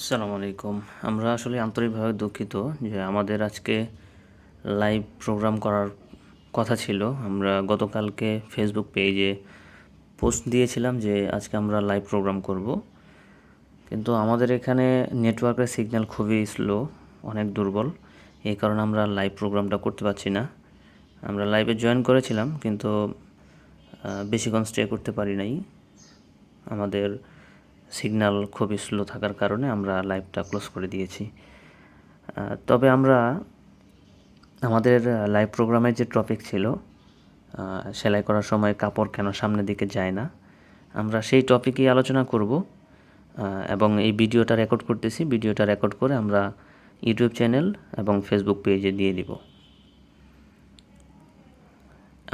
আসসালামু আলাইকুম। আমরা আসলে আন্তরিকভাবে দুঃখিত যে আমাদের আজকে লাইভ প্রোগ্রাম করার কথা ছিল। আমরা গতকালকে ফেসবুক পেজে পোস্ট দিয়েছিলাম যে আজকে আমরা লাইভ প্রোগ্রাম করব। কিন্তু আমাদের এখানে নেটওয়ার্কের সিগন্যাল খুবই স্লো অনেক দুর্বল। এই কারণে আমরা লাইভ প্রোগ্রামটা করতে পারছি না। আমরা লাইভে জয়েন করেছিলাম, কিন্তু বেশিক্ষণ স্টে করতে পারি নাই। আমাদের সিগন্যাল খুবই স্লো থাকার কারণে আমরা লাইভটা ক্লোজ করে দিয়েছি। তবে আমরা আমাদের লাইভ প্রোগ্রামের যে টপিক ছিল সেলাই করার সময় কাপড় কেন সামনের দিকে যায় না, আমরা সেই টপিকই আলোচনা করব। এবং এই ভিডিওটা রেকর্ড করতেছি, ভিডিওটা রেকর্ড করে আমরা ইউটিউব চ্যানেল এবং ফেসবুক পেজে দিয়ে দিব।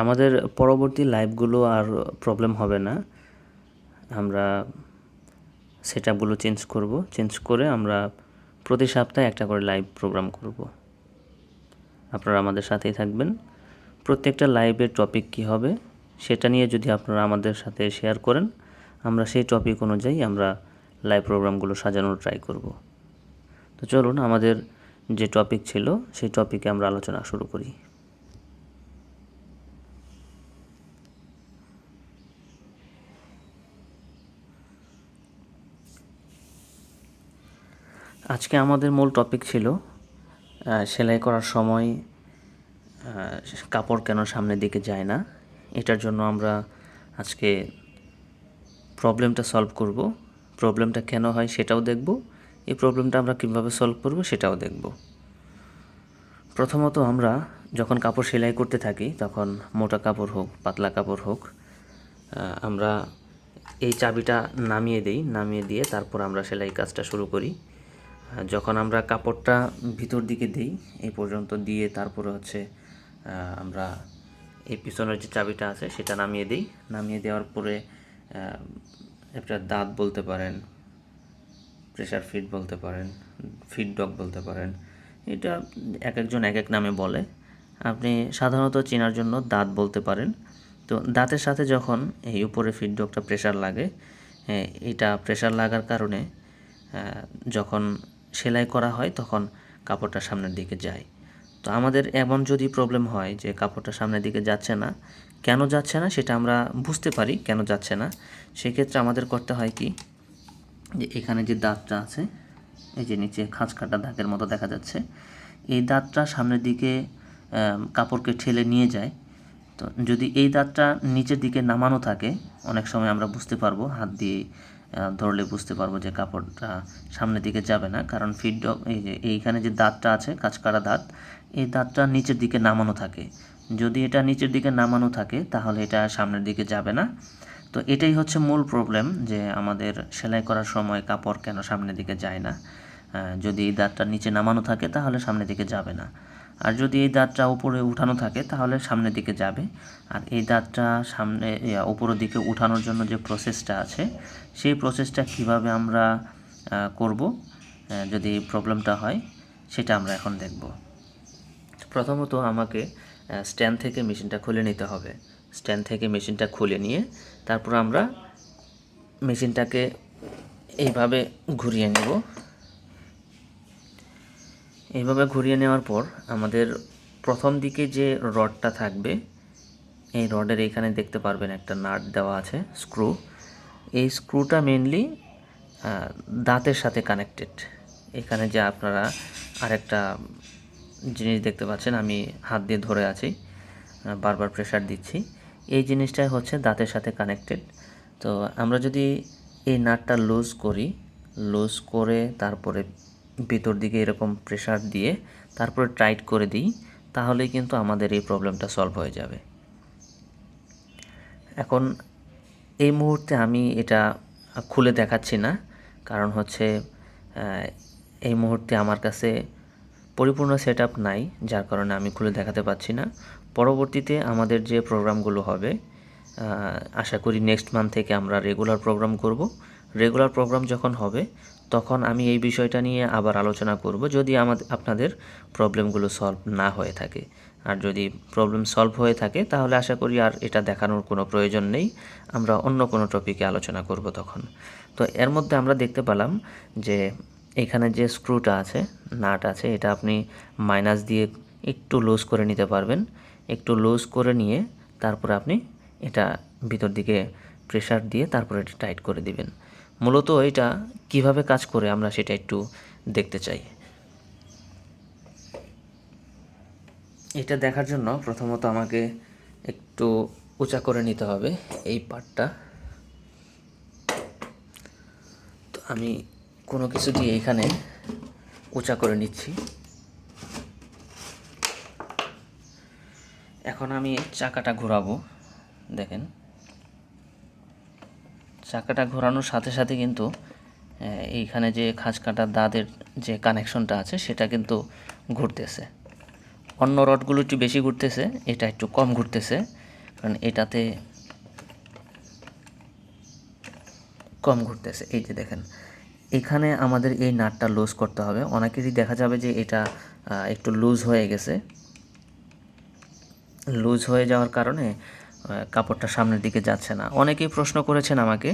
আমাদের পরবর্তী লাইভগুলো আর প্রবলেম হবে না। আমরা সেট আপগুলো চেঞ্জ করব। চেঞ্জ করে আমরা প্রতি সপ্তাহে একটা করে লাইভ প্রোগ্রাম করব। আপনারা আমাদের সাথেই থাকবেন। প্রত্যেকটা লাইভের টপিক কী হবে, সেটা নিয়ে যদি আপনারা আমাদের সাথে শেয়ার করেন, আমরা সেই টপিক অনুযায়ী আমরা লাইভ প্রোগ্রামগুলো সাজানোর ট্রাই করব। তো চলুন, আমাদের যে টপিক ছিল, সেই টপিকে আমরা আলোচনা শুরু করি। আজকে আমাদের মূল টপিক ছিল সেলাই করার সময় কাপড় কেন সামনের দিকে যায় না? এটার জন্য আমরা আজকে প্রবলেমটা সলভ করব। প্রবলেমটা কেন হয় সেটাও দেখব। এই প্রবলেমটা আমরা কীভাবে সলভ করব সেটাও দেখব। প্রথমত আমরা যখন কাপড় সেলাই করতে থাকি, তখন মোটা কাপড় হোক, পাতলা কাপড় হোক আমরা এই চাবিটা নামিয়ে দিই, নামিয়ে দিয়ে তারপর আমরা সেলাই কাজটা শুরু করি। যখন আমরা কাপড়টা ভিতর দিকে দিই এই পর্যন্ত দিয়ে তারপরে হচ্ছে আমরা এই পিছনের যে চাবিটা আছে সেটা নামিয়ে দিই। নামিয়ে দেওয়ার পরে একটা দাঁত বলতে পারেন প্রেশার ফিট বলতে পারেন ফিড ডগ বলতে পারেন এটা এক একজন এক এক নামে বলে। আপনি সাধারণত চেনার জন্য দাঁত বলতে পারেন। তো দাঁতের সাথে যখন এই উপরে ফিড ডগটা প্রেশার লাগে হ্যাঁ, এটা প্রেশার লাগার কারণে যখন সেলাই করা হয়, তখন কাপড়টা সামনের দিকে যায়। তো আমাদের এমন যদি প্রবলেম হয় যে কাপড়টা সামনের দিকে যাচ্ছে না, কেন যাচ্ছে না সেটা আমরা বুঝতে পারি, কেন যাচ্ছে না। সেক্ষেত্রে আমাদের করতে হয় কি, যে এখানে যে দাঁতটা আছে, এই যে নিচে খাঁজ কাটা দাগের মতো দেখা যাচ্ছে, এই দাঁতটা সামনের দিকে কাপড়কে ঠেলে নিয়ে যায়। তো যদি এই দাঁতটা নিচের দিকে নামানো থাকে, অনেক সময় আমরা বুঝতে পারব হাত দিয়ে ধরলে বুঝতে পারব যে কাপড়টা সামনের দিকে যাবে না। কারণ ফিড এই যে, এইখানে যে দাঁতটা আছে কাঁচকাড়া দাঁত, এই দাঁতটা নিচের দিকে নামানো থাকে। যদি এটা নিচের দিকে নামানো থাকে, তাহলে এটা সামনের দিকে যাবে না। তো এটাই হচ্ছে মূল প্রবলেম যে আমাদের সেলাই করার সময় কাপড় কেন সামনের দিকে যায় না। যদি এই দাঁতটা নিচে নামানো থাকে তাহলে সামনের দিকে যাবে না। আর যদি এই দাঁতটা উপরে উঠানো থাকে তাহলে সামনের দিকে যাবে। আর এই দাঁতটা সামনে উপরের দিকে উঠানোর জন্য যে প্রসেসটা আছে, সেই প্রসেসটা কীভাবে আমরা করব যদি প্রবলেমটা হয়, সেটা আমরা এখন দেখব। প্রথমত আমাকে স্ট্যান্ড থেকে মেশিনটা খুলে নিতে হবে। স্ট্যান্ড থেকে মেশিনটা খুলে নিয়ে তারপর আমরা মেশিনটাকে এইভাবে ঘুরিয়ে নেব। এইভাবে ঘুরিয়ে নেওয়ার পর আমাদের প্রথম দিকে যে রডটা থাকবে, এই রডের এখানে দেখতে পারবেন একটা নাট দেওয়া আছে, স্ক্রু। এই স্ক্রুটা মেনলি দাঁতের সাথে কানেক্টেড এখানে যে আপনারা আরেকটা জিনিস দেখতে পাচ্ছেন, আমি হাত দিয়ে ধরে আছি বারবার প্রেশার দিচ্ছি। এই জিনিসটাই হচ্ছে দাঁতের সাথে কানেক্টেড তো আমরা যদি এই নাটটা লুজ করি লুজ করে তারপরে ভিতর দিকে এরকম প্রেসার দিয়ে তারপরে টাইট করে দিই, তাহলেই কিন্তু আমাদের এই প্রবলেমটা সলভ হয়ে যাবে। এখন এই মুহূর্তে আমি এটা খুলে দেখাচ্ছি না, কারণ হচ্ছে এই মুহূর্তে আমার কাছে পরিপূর্ণ সেট নাই, যার কারণে আমি খুলে দেখাতে পাচ্ছি না। পরবর্তীতে আমাদের যে প্রোগ্রামগুলো হবে আশা করি নেক্সট মান্থ থেকে আমরা রেগুলার প্রোগ্রাম করব। রেগুলার প্রোগ্রাম যখন হবে তখন আমি এই বিষয়টা নিয়ে আবার আলোচনা করব যদি আমাদের আপনাদের প্রবলেমগুলো সলভ না হয়ে থাকে। আর যদি প্রবলেম সলভ হয়ে থাকে, তাহলে আশা করি আর এটা দেখানোর কোনো প্রয়োজন নেই। আমরা অন্য কোনো টপিকে আলোচনা করব তখন। তো এর মধ্যে আমরা দেখতে পেলাম যে এখানে যে স্ক্রুটা আছে, নাট আছে, এটা আপনি মাইনাস দিয়ে একটু লুজ করে নিতে পারবেন। একটু লুজ করে নিয়ে তারপরে আপনি এটা ভিতর দিকে প্রেসার দিয়ে তারপরে এটা টাইট করে দিবেন। মূলত এটা কীভাবে কাজ করে আমরা সেটা একটু দেখতে চাই। এটা দেখার জন্য প্রথমত আমাকে একটু উঁচা করে নিতে হবে এই পার্টটা তো আমি কোনো কিছু দিয়ে এখানে উঁচা করে নিচ্ছি। এখন আমি চাকাটা ঘোরাবো, দেখেন। চাকাটা ঘোরানোর সাথে সাথে কিন্তু এইখানে যে খাঁজ কাটা দাঁতের যে কানেকশনটা আছে, সেটা কিন্তু ঘুরতেছে। অন্য রডগুলো একটু বেশি ঘুরতেছে, এটা একটু কম ঘুরতেছে, কারণ এটাতে কম ঘুরতেছে। এই যে দেখেন, এখানে আমাদের এই নাটটা লুজ করতে হবে। অনেকেরই দেখা যাবে যে এটা একটু লুজ হয়ে গেছে। লুজ হয়ে যাওয়ার কারণে কাপড়টা সামনের দিকে যাচ্ছে না। অনেকেই প্রশ্ন করেছেন আমাকে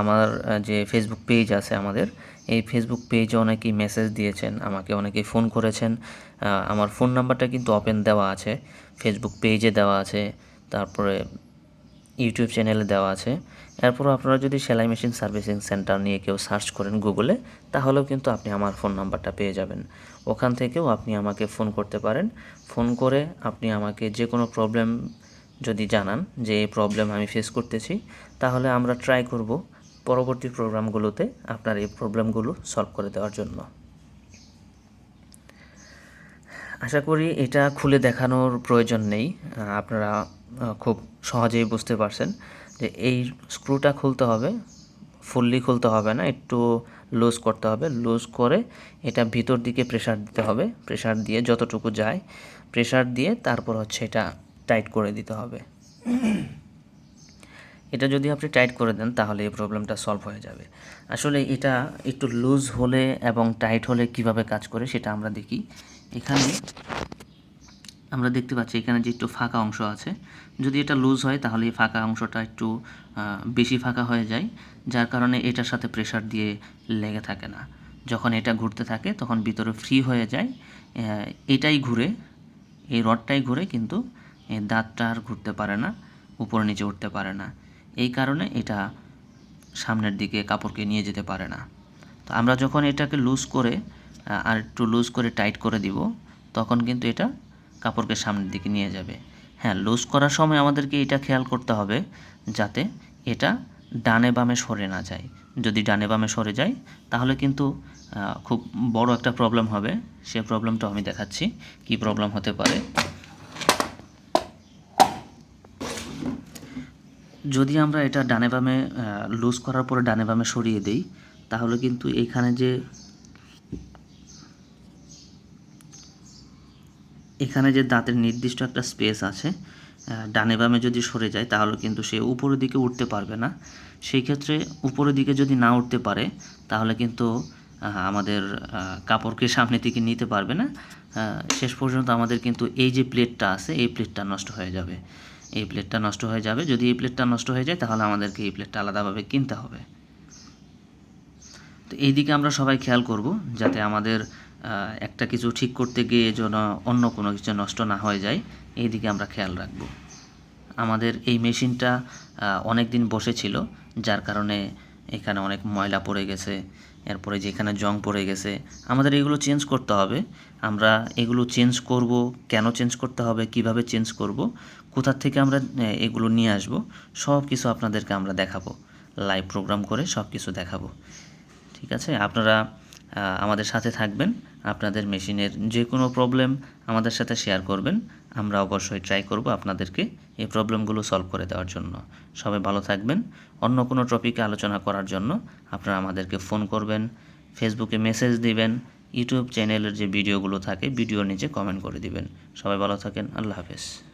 আমার যে ফেসবুক পেজ আছে আমাদের, এই ফেসবুক পেজে অনেকেই মেসেজ দিয়েছেন, আমাকে অনেকেই ফোন করেছেন। আমার ফোন নাম্বারটা কিন্তু ওপেন দেওয়া আছে ফেসবুক পেজে দেওয়া আছে, তারপরে ইউটিউব চ্যানেলে দেওয়া আছে। এরপরও আপনারা যদি সেলাই মেশিন সার্ভিসিং সেন্টার নিয়ে কেউ সার্চ করেন গুগলে তাহলেও কিন্তু আপনি আমার ফোন নাম্বারটা পেয়ে যাবেন। ওখান থেকেও আপনি আমাকে ফোন করতে পারেন। ফোন করে আপনি আমাকে যে কোনো প্রবলেম যদি জানান যে এই প্রবলেম আমি ফেস করতেছি, তাহলে আমরা ট্রাই করব পরবর্তী প্রোগ্রামগুলোতে আপনার এই প্রবলেমগুলো সলভ করে দেওয়ার জন্য। আশা করি এটা খুলে দেখানোর প্রয়োজন নেই। আপনারা খুব সহজেই বুঝতে পারছেন যে এই স্ক্রুটা খুলতে হবে ফুললি খুলতে হবে না, একটু লুজ করতে হবে। লুজ করে এটা ভিতর দিকে প্রেসার দিতে হবে। প্রেসার দিয়ে যতটুকু যায় প্রেসার দিয়ে তারপর হচ্ছে এটা টাইট করে দিতে হবে। এটা যদি আপনি টাইট করে দেন, তাহলে এই প্রবলেমটা সলভ হয়ে যাবে। আসলে এটা একটু লুজ হলে এবং টাইট হলে কীভাবে কাজ করে সেটা আমরা দেখি। এখানে আমরা দেখতে পাচ্ছি এখানে যে একটু ফাঁকা অংশ আছে। যদি এটা লুজ হয়, তাহলে এই ফাঁকা অংশটা একটু বেশি ফাঁকা হয়ে যায়, যার কারণে এটার সাথে প্রেশার দিয়ে লেগে থাকে না। যখন এটা ঘুরতে থাকে, তখন ভিতরে ফ্রি হয়ে যায়। এটাই ঘুরে, এই রডটাই ঘুরে কিন্তু এই দাঁতটা আর ঘুরতে পারে না, উপর নিচে উঠতে পারে না। এই কারণে এটা সামনের দিকে কাপড়কে নিয়ে যেতে পারে না। তো আমরা যখন এটাকে লুজ করে আর একটু লুজ করে টাইট করে দিব, তখন কিন্তু এটা কাপড়কে সামনের দিকে নিয়ে যাবে। হ্যাঁ লুজ করার সময় আমাদেরকে এটা খেয়াল করতে হবে যাতে এটা ডানে বামে সরে না যায়। যদি ডানে বামে সরে যায়, তাহলে কিন্তু খুব বড় একটা প্রবলেম হবে। সে প্রবলেমটা আমি দেখাচ্ছি, কি প্রবলেম হতে পারে। যদি আমরা এটা ডানে বামে লুজ করার পরে ডানে বামে সরিয়ে দেই, তাহলে কিন্তু এখানে যে এখানে যে দাঁতের নির্দিষ্ট একটা স্পেস আছে ডানে বামে যদি সরে যায়, তাহলে কিন্তু সে উপরের দিকে উঠতে পারবে না। সেই ক্ষেত্রে উপরের দিকে যদি না উঠতে পারে, তাহলে কিন্তু আমাদের কাপড়কে সামনের দিকে নিতে পারবে না। শেষ পর্যন্ত আমাদের কিন্তু এই যে প্লেটটা আছে, এই প্লেটটা নষ্ট হয়ে যাবে। এই প্লেটটা নষ্ট হয়ে যাবে। যদি এই প্লেটটা নষ্ট হয়ে যায়, তাহলে আমাদেরকে এই প্লেটটা আলাদাভাবে কিনতে হবে। তো এই দিকে আমরা সবাই খেয়াল করব, যাতে আমাদের একটা কিছু ঠিক করতে গিয়ে যেন অন্য কোনো কিছু নষ্ট না হয়ে যায়। এই দিকে আমরা খেয়াল রাখব। আমাদের এই মেশিনটা অনেক দিন বসেছিল, যার কারণে এখানে অনেক ময়লা পড়ে গেছে। এরপরে যেখানে জং পড়ে গেছে, আমাদের এগুলো চেঞ্জ করতে হবে। আমরা এগুলো চেঞ্জ করব, কেন চেঞ্জ করতে হবে, কীভাবে চেঞ্জ করব, কোথা থেকে আমরা এগুলো নিয়ে আসব সব কিছু আপনাদেরকে আমরা দেখাবো। লাইভ প্রোগ্রাম করে সব কিছু দেখাবো। ঠিক আছে? আপনারা আমাদের সাথে থাকবেন। আপনাদের মেশিনের যে কোনো প্রবলেম আমাদের সাথে শেয়ার করবেন। আমরা অবশ্যই ট্রাই করব আপনাদেরকে এই প্রবলেমগুলো সলভ করে দেওয়ার জন্য। সবাই ভালো থাকবেন। অন্য কোনো টপিকে আলোচনা করার জন্য আপনারা আমাদেরকে ফোন করবেন ফেসবুকে মেসেজ দিবেন ইউটিউব চ্যানেলের যে ভিডিওগুলো থাকে ভিডিওর নিচে কমেন্ট করে দিবেন। সবাই ভালো থাকেন। আল্লাহ হাফেজ।